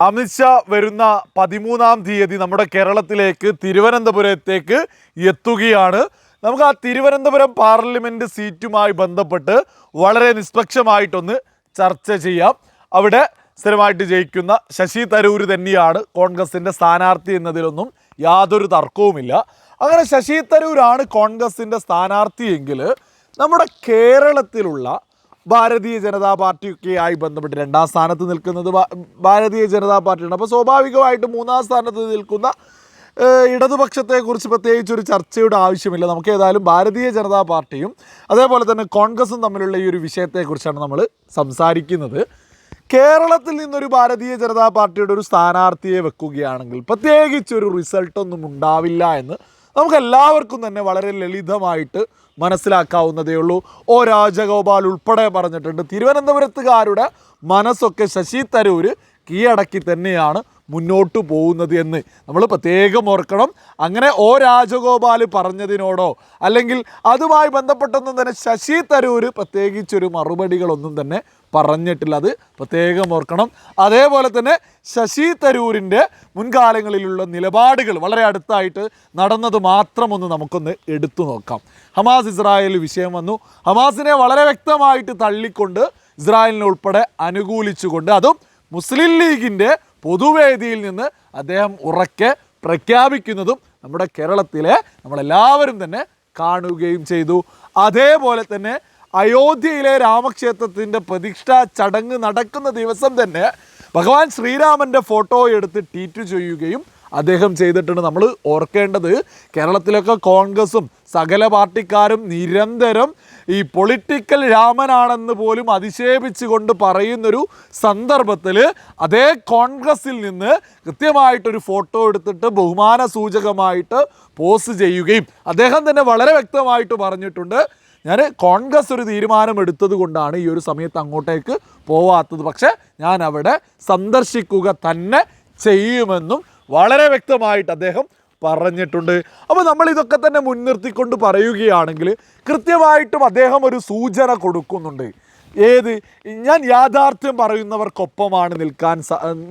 അമിത്ഷാ വരുന്ന പതിമൂന്നാം തീയതി നമ്മുടെ കേരളത്തിലേക്ക് തിരുവനന്തപുരത്തേക്ക് എത്തുകയാണ്. നമുക്ക് ആ തിരുവനന്തപുരം പാർലമെന്റ് സീറ്റുമായി ബന്ധപ്പെട്ട് വളരെ നിഷ്പക്ഷമായിട്ടൊന്ന് ചർച്ച ചെയ്യാം. അവിടെ സ്ഥിരമായിട്ട് ജയിക്കുന്ന ശശി തരൂർ തന്നെയാണ് കോൺഗ്രസിന്റെ സ്ഥാനാർത്ഥി എന്നതിലൊന്നും യാതൊരു തർക്കവുമില്ല. അങ്ങനെ ശശി തരൂരാണ് കോൺഗ്രസിന്റെ സ്ഥാനാർത്ഥിയെങ്കിൽ നമ്മുടെ കേരളത്തിലുള്ള ഭാരതീയ ജനതാ പാർട്ടിയൊക്കെയായി ബന്ധപ്പെട്ട് രണ്ടാം സ്ഥാനത്ത് നിൽക്കുന്നത് ഭാരതീയ ജനതാ പാർട്ടിയാണ്. അപ്പോൾ സ്വാഭാവികമായിട്ട് മൂന്നാം സ്ഥാനത്ത് നിൽക്കുന്ന ഇടതുപക്ഷത്തെക്കുറിച്ച് പ്രത്യേകിച്ച് ഒരു ചർച്ചയുടെ ആവശ്യമില്ല. നമുക്ക് ഏതായാലും ഭാരതീയ ജനതാ പാർട്ടിയും അതേപോലെ തന്നെ കോൺഗ്രസും തമ്മിലുള്ള ഈ ഒരു വിഷയത്തെക്കുറിച്ചാണ് നമ്മൾ സംസാരിക്കുന്നത്. കേരളത്തിൽ നിന്നൊരു ഭാരതീയ ജനതാ പാർട്ടിയുടെ ഒരു സ്ഥാനാർത്ഥിയെ വെക്കുകയാണെങ്കിൽ പ്രത്യേകിച്ച് ഒരു റിസൾട്ടൊന്നും ഉണ്ടാവില്ല എന്ന് നമുക്ക് എല്ലാവർക്കും തന്നെ വളരെ ലളിതമായിട്ട് മനസ്സിലാക്കാവുന്നതേ ഉള്ളൂ. ഓ രാജഗോപാൽ ഉൾപ്പെടെ പറഞ്ഞിട്ടുണ്ട്. തിരുവനന്തപുരത്തുകാരുടെ മനസ്സൊക്കെ ശശി തരൂര് കീഴടക്കി തന്നെയാണ് മുന്നോട്ട് പോകുന്നത് എന്ന് നമ്മൾ പ്രത്യേകം ഓർക്കണം. അങ്ങനെ ഓ രാജഗോപാൽ പറഞ്ഞതിനോടോ അല്ലെങ്കിൽ അതുമായി ബന്ധപ്പെട്ടൊന്നും തന്നെ ശശി തരൂര് പ്രത്യേകിച്ചൊരു മറുപടികളൊന്നും തന്നെ പറഞ്ഞിട്ടില്ല. അത് പ്രത്യേകം ഓർക്കണം. അതേപോലെ തന്നെ ശശി തരൂരിന്റെ മുൻകാലങ്ങളിലുള്ള നിലപാടുകൾ വളരെ അടുത്തായിട്ട് നടന്നത് മാത്രമൊന്ന് നമുക്കൊന്ന് എടുത്തു നോക്കാം. ഹമാസ് ഇസ്രായേൽ വിഷയം വന്നു. ഹമാസിനെ വളരെ വ്യക്തമായിട്ട് തള്ളിക്കൊണ്ട് ഇസ്രായേലിനെ ഉൾപ്പെടെ അനുകൂലിച്ചുകൊണ്ട് അതും മുസ്ലിം ലീഗിന്റെ പൊതുവേദിയിൽ നിന്ന് അദ്ദേഹം ഉറക്കെ പ്രഖ്യാപിക്കുന്നതും നമ്മുടെ കേരളത്തിലെ നമ്മളെല്ലാവരും തന്നെ കാണുകയും ചെയ്തു. അതേപോലെ തന്നെ അയോധ്യയിലെ രാമക്ഷേത്രത്തിന്റെ പ്രതിഷ്ഠാ ചടങ്ങ് നടക്കുന്ന ദിവസം തന്നെ ഭഗവാൻ ശ്രീരാമന്റെ ഫോട്ടോ എടുത്ത് ട്വീറ്റ് ചെയ്യുകയും അദ്ദേഹം ചെയ്തിട്ടുണ്ട്. നമ്മൾ ഓർക്കേണ്ടത് കേരളത്തിലൊക്കെ കോൺഗ്രസും സകല പാർട്ടിക്കാരും നിരന്തരം ഈ പൊളിറ്റിക്കൽ രാമനാണെന്ന് പോലും അധിക്ഷേപിച്ചുകൊണ്ട് പറയുന്നൊരു സന്ദർഭത്തിൽ അതേ കോൺഗ്രസിൽ നിന്ന് കൃത്യമായിട്ടൊരു ഫോട്ടോ എടുത്തിട്ട് ബഹുമാന സൂചകമായിട്ട് പോസ്റ്റ് ചെയ്യുകയും അദ്ദേഹം തന്നെ വളരെ വ്യക്തമായിട്ട് പറഞ്ഞിട്ടുണ്ട്. ഞാൻ കോൺഗ്രസ് ഒരു തീരുമാനം എടുത്തത് കൊണ്ടാണ് ഈ ഒരു സമയത്ത് അങ്ങോട്ടേക്ക് പോവാത്തത്. പക്ഷേ ഞാൻ അവിടെ സന്ദർശിക്കുക തന്നെ ചെയ്യുമെന്നും വളരെ വ്യക്തമായിട്ട് അദ്ദേഹം പറഞ്ഞിട്ടുണ്ട്. അപ്പോൾ നമ്മൾ ഇതൊക്കെ തന്നെ മുൻനിർത്തിക്കൊണ്ട് പറയുകയാണെങ്കിൽ കൃത്യമായിട്ടും അദ്ദേഹം ഒരു സൂചന കൊടുക്കുന്നുണ്ട്. ഏത്? ഞാൻ യാഥാർത്ഥ്യം പറയുന്നവർക്കൊപ്പമാണ് നിൽക്കാൻ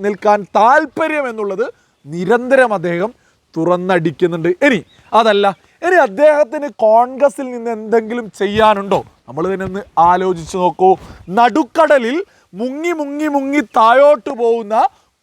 നിൽക്കാൻ താല്പര്യം എന്നുള്ളത് നിരന്തരം അദ്ദേഹം തുറന്നടിക്കുന്നുണ്ട്. ഇനി അതല്ല ഇനി അദ്ദേഹത്തിന് കോൺഗ്രസിൽ നിന്ന് എന്തെങ്കിലും ചെയ്യാനുണ്ടോ? നമ്മൾ ഇതിനൊന്ന് ആലോചിച്ച് നോക്കൂ. നടുക്കടലിൽ മുങ്ങി മുങ്ങി മുങ്ങി താഴോട്ട് പോകുന്ന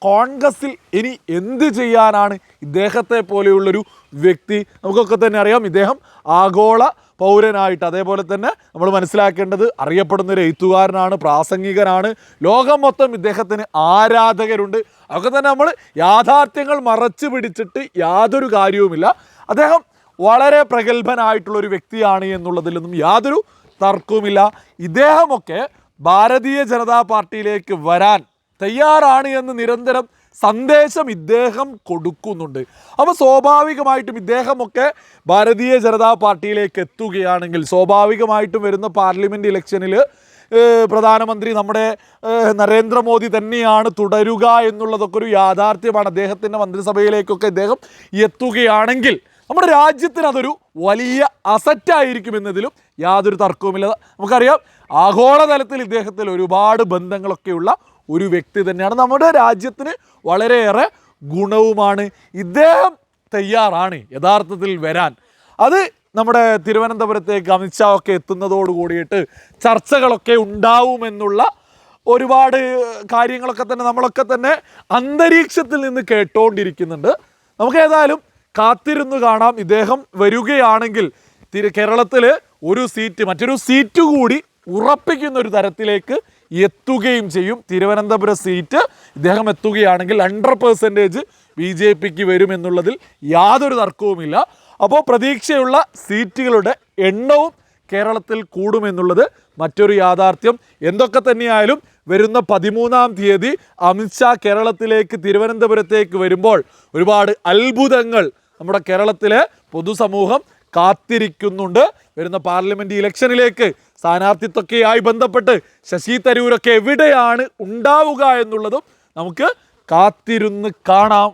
കോൺഗ്രസിൽ ഇനി എന്ത് ചെയ്യാനാണ് ഇദ്ദേഹത്തെ പോലെയുള്ളൊരു വ്യക്തി? നമുക്കൊക്കെ തന്നെ അറിയാം ഇദ്ദേഹം ആഗോള പൗരനായിട്ട്. അതേപോലെ തന്നെ നമ്മൾ മനസ്സിലാക്കേണ്ടത് അറിയപ്പെടുന്ന ഒരു എഴുത്തുകാരനാണ് പ്രാസംഗികനാണ്. ലോകം മൊത്തം ഇദ്ദേഹത്തിന് ആരാധകരുണ്ട്. അതൊക്കെ തന്നെ നമ്മൾ യാഥാർത്ഥ്യങ്ങൾ മറച്ചു പിടിച്ചിട്ട് യാതൊരു കാര്യവുമില്ല. അദ്ദേഹം വളരെ പ്രഗത്ഭനായിട്ടുള്ള ഒരു വ്യക്തിയാണ് എന്നുള്ളതിലൊന്നും യാതൊരു തർക്കവുമില്ല. ഇദ്ദേഹമൊക്കെ ഭാരതീയ ജനതാ പാർട്ടിയിലേക്ക് വരാൻ തയ്യാറാണ് എന്ന് നിരന്തരം സന്ദേശം ഇദ്ദേഹം കൊടുക്കുന്നുണ്ട്. അപ്പോൾ സ്വാഭാവികമായിട്ടും ഇദ്ദേഹമൊക്കെ ഭാരതീയ ജനതാ പാർട്ടിയിലേക്ക് എത്തുകയാണെങ്കിൽ സ്വാഭാവികമായിട്ടും വരുന്ന പാർലമെന്റ് ഇലക്ഷനിൽ പ്രധാനമന്ത്രി നമ്മുടെ നരേന്ദ്രമോദി തന്നെയാണ് തുടരുക എന്നുള്ളതൊക്കെ ഒരു യാഥാർത്ഥ്യമാണ്. അദ്ദേഹത്തിന്റെ മന്ത്രിസഭയിലേക്കൊക്കെ ഇദ്ദേഹം എത്തുകയാണെങ്കിൽ നമ്മുടെ രാജ്യത്തിന് അതൊരു വലിയ അസറ്റായിരിക്കും എന്നതിലും യാതൊരു തർക്കവുമില്ല. നമുക്കറിയാം ആഗോളതലത്തിൽ ഇദ്ദേഹത്തിൽ ഒരുപാട് ബന്ധങ്ങളൊക്കെയുള്ള ഒരു വ്യക്തി തന്നെയാണ്. നമ്മുടെ രാജ്യത്തിന് വളരെയേറെ ഗുണവുമാണ്. ഇദ്ദേഹം തയ്യാറാണ് യഥാർത്ഥത്തിൽ വരാൻ. അത് നമ്മുടെ തിരുവനന്തപുരത്തേക്ക് അമിത്ഷാ ഒക്കെ എത്തുന്നതോട് കൂടിയിട്ട് ചർച്ചകളൊക്കെ ഉണ്ടാവുമെന്നുള്ള ഒരുപാട് കാര്യങ്ങളൊക്കെ തന്നെ നമ്മളൊക്കെ തന്നെ അന്തരീക്ഷത്തിൽ നിന്ന് കേട്ടുകൊണ്ടിരിക്കുന്നുണ്ട് നമുക്ക് ഏതായാലും കാത്തിരുന്ന് കാണാം. ഇദ്ദേഹം വരികയാണെങ്കിൽ കേരളത്തിൽ ഒരു സീറ്റ് മറ്റൊരു സീറ്റ് കൂടി ഉറപ്പിക്കുന്ന ഒരു തരത്തിലേക്ക് എത്തുകയും ചെയ്യും. തിരുവനന്തപുരം സീറ്റ് ഇദ്ദേഹം എത്തുകയാണെങ്കിൽ ഹൺഡ്രഡ് പെർസെന്റേജ് ബി ജെ പിക്ക് വരുമെന്നുള്ളതിൽ യാതൊരു തർക്കവുമില്ല. അപ്പോൾ പ്രതീക്ഷയുള്ള സീറ്റുകളുടെ എണ്ണവും കേരളത്തിൽ കൂടുമെന്നുള്ളത് മറ്റൊരു യാഥാർത്ഥ്യം. എന്തൊക്കെ തന്നെയായാലും വരുന്ന പതിമൂന്നാം തീയതി അമിത്ഷാ കേരളത്തിലേക്ക് തിരുവനന്തപുരത്തേക്ക് വരുമ്പോൾ ഒരുപാട് അത്ഭുതങ്ങൾ നമ്മുടെ കേരളത്തിലെ പൊതുസമൂഹം കാത്തിരിക്കുന്നുണ്ട്. വരുന്ന പാർലമെന്റ് ഇലക്ഷനിലേക്ക് സ്ഥാനാർത്ഥിത്വക്കെയായി ബന്ധപ്പെട്ട് ശശി തരൂരൊക്കെ എവിടെയാണ് ഉണ്ടാവുക എന്നുള്ളതും നമുക്ക് കാത്തിരുന്ന് കാണാം.